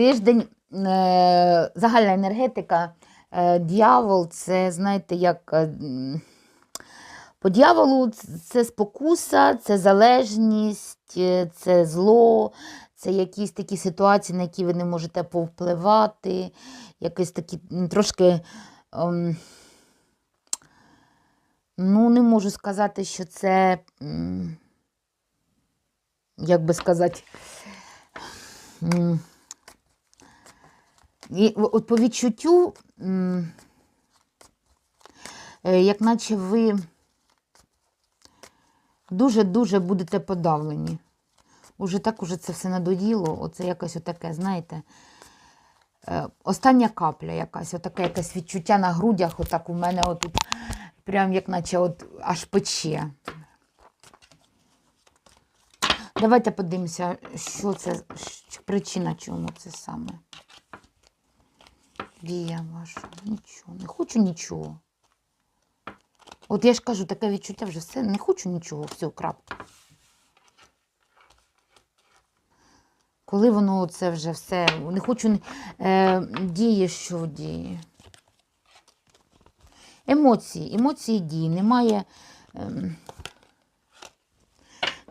Тиждень е, загальна енергетика, е, дьявол це, знаєте, як. е, По дьяволу це спокуса, це залежність, це зло, це якісь такі ситуації, на які ви не можете повпливати, якісь такі трошки. ем, ну, не можу сказати, що це, як би сказати, і от по відчуттю, е, як наче ви дуже-дуже будете подавлені. Уже так уже це все надоїло, оце якось отаке, знаєте, е, остання капля якась, отаке якесь відчуття на грудях, отак у мене отут, прям як наче от аж пече. Давайте подивимося, що це, причина чому це саме. Дія ваша. Нічого. Не хочу нічого. От я ж кажу, таке відчуття вже все, не хочу нічого, все, крапка. Коли воно це вже все, не хочу, е, діє, що діє. Емоції, емоції дії, немає. ем,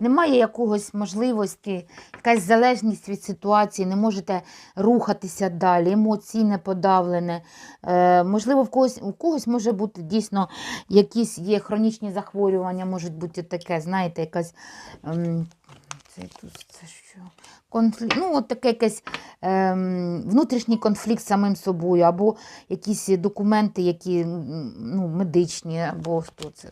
немає якогось можливості, якась залежність від ситуації, не можете рухатися далі, емоційне подавлене. Е, можливо, в когось, у когось може бути дійсно якісь є хронічні захворювання, можуть бути таке, знаєте, якась. ем, це це що? Конфлікт, ну, от таке якесь ем, внутрішній конфлікт з самим собою, або якісь документи, які ну, медичні, або хто це.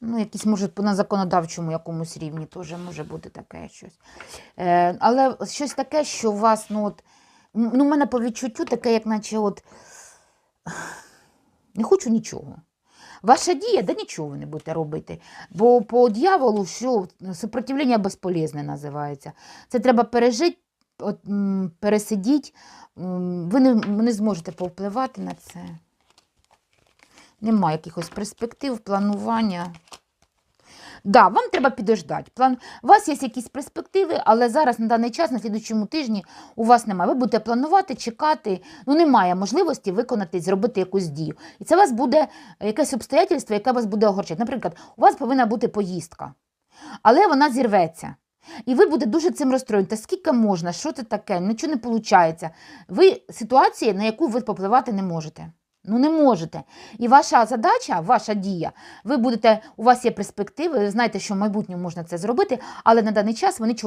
Ну, якісь, може, на законодавчому якомусь рівні теж може бути таке щось. Е, але щось таке, що у вас, ну, от, ну, в мене по відчуттю таке, як наче от, не хочу нічого. Ваша дія, да нічого ви не будете робити. Бо по дьяволу, що сопротивлення безполезне називається. Це треба пережити, от, пересидіти. Ви не, не зможете повпливати на це. Немає якихось перспектив, планування. Да, вам треба підождати. План... У вас є якісь перспективи, але зараз на даний час, на слідчому тижні, у вас немає. Ви будете планувати, чекати. Ну, немає можливості виконати, зробити якусь дію. І це у вас буде якесь обстоятельство, яке вас буде огорчати. Наприклад, у вас повинна бути поїздка, але вона зірветься. І ви будете дуже цим розстроєні. Та скільки можна, що це таке, нічого не виходить. Ви ситуація, на яку ви попливати не можете. Ну, не можете. І ваша задача, ваша дія, ви будете, у вас є перспективи, ви знаєте, що в майбутньому можна це зробити, але на даний час ви нічого